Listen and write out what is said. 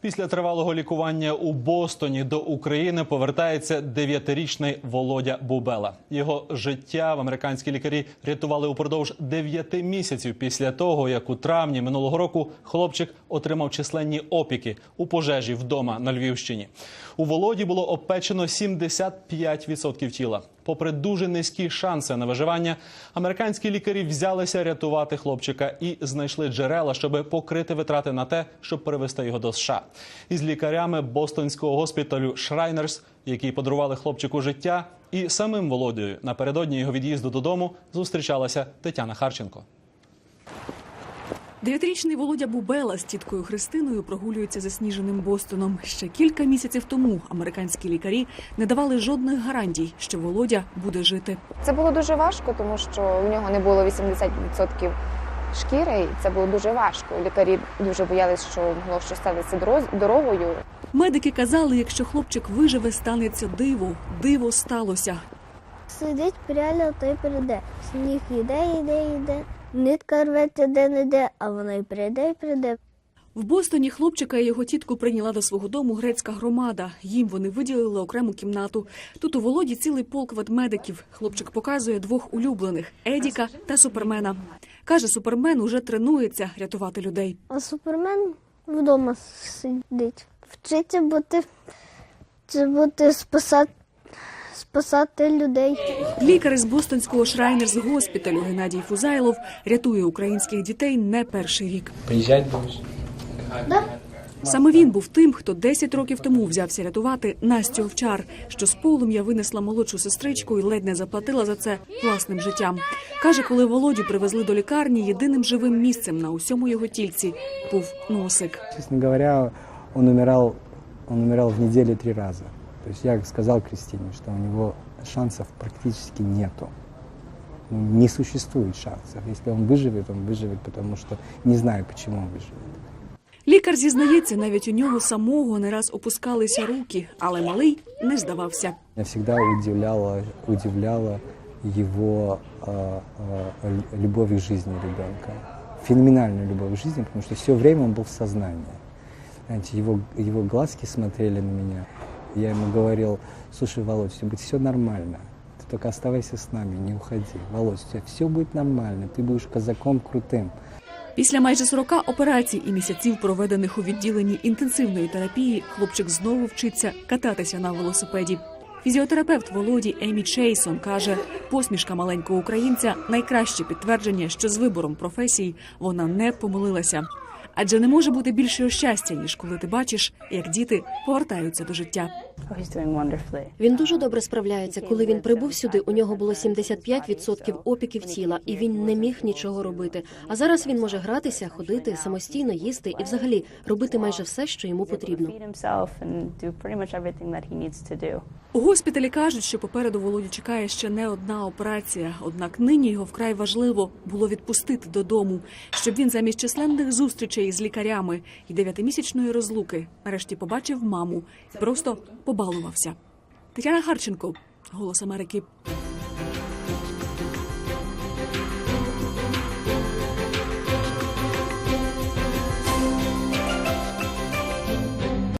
Після тривалого лікування у Бостоні до України повертається дев'ятирічний Володя Бубела. Його життя в американські лікарі рятували упродовж дев'яти місяців після того, як у травні минулого року хлопчик отримав численні опіки у пожежі вдома на Львівщині. У Володі було обпечено 75% тіла. Попри дуже низькі шанси на виживання, американські лікарі взялися рятувати хлопчика і знайшли джерела, щоб покрити витрати на те, щоб перевести його до США. Із лікарями бостонського госпіталю Шрайнерс, які подарували хлопчику життя, і самим Володією напередодні його від'їзду додому зустрічалася Тетяна Харченко. Дев'ятирічний Володя Бубела з тіткою Христиною прогулюється засніженим Бостоном. Ще кілька місяців тому американські лікарі не давали жодних гарантій, що Володя буде жити. Це було дуже важко, тому що в нього не було 80% шкіри, і це було дуже важко. Лікарі дуже боялися, що могло щось статися дорогою. Медики казали, якщо хлопчик виживе, станеться диво. Диво сталося. Сидить реально то й прийде. Сніг іде, іде, іде. Нитка рветься де не де, а вона й прийде, і прийде. В Бостоні хлопчика і його тітку прийняла до свого дому грецька громада. Їм вони виділили окрему кімнату. Тут у Володі цілий полк ведмедиків. Хлопчик показує двох улюблених Едіка та Супермена. Каже, супермен уже тренується рятувати людей. А супермен вдома сидить. Вчиться бути, бути спасати, спасати людей. Лікар із бостонського Шрайнерс госпіталю Геннадій Фузайлов рятує українських дітей не перший рік. Приїжджати будеш? Саме він був тим, хто 10 років тому взявся рятувати Настю Овчар, що з полум'я винесла молодшу сестричку і ледь не заплатила за це власним життям. Каже, коли Володю привезли до лікарні, єдиним живим місцем на усьому його тільці був носик. Честно говоря, он умирал, он умирал в неделю три раза. То есть я сказал Кристине, что у него шансов практически нету. Ну, Не существует шансов. Если он выживет, он выживет, потому что не знаю, почему он выживет. Лікар зізнається, навіть у нього самого не раз опускалися руки, але малий не здавався. Меня всегда удивляло, удивляла его э, э, лю- любовь к жизни ребенка. Феноменальную любовь к жизни, потому что все время он был в сознании. Знаете, его, его глазки смотрели на меня. Я ему говорил, слушай, Володь, все будет все нормально. Ты только оставайся с нами, не уходи. Володь, у тебя все будет нормально, ты будешь казаком крутым. Після майже 40 операцій і місяців, проведених у відділенні інтенсивної терапії, хлопчик знову вчиться кататися на велосипеді. Фізіотерапевт Володі Емі Чейсон каже, посмішка маленького українця найкраще підтвердження, що з вибором професії вона не помилилася. Адже не може бути більшого щастя, ніж коли ти бачиш, як діти повертаються до життя. Він дуже добре справляється. Коли він прибув сюди, у нього було 75% опіків тіла, і він не міг нічого робити. А зараз він може гратися, ходити, самостійно їсти і взагалі робити майже все, що йому потрібно. У госпіталі кажуть, що попереду Володю чекає ще не одна операція. Однак нині його вкрай важливо було відпустити додому, щоб він замість численних зустрічей з лікарями і дев'ятимісячної розлуки нарешті побачив маму і просто побалувався. Тетяна Харченко, Голос Америки.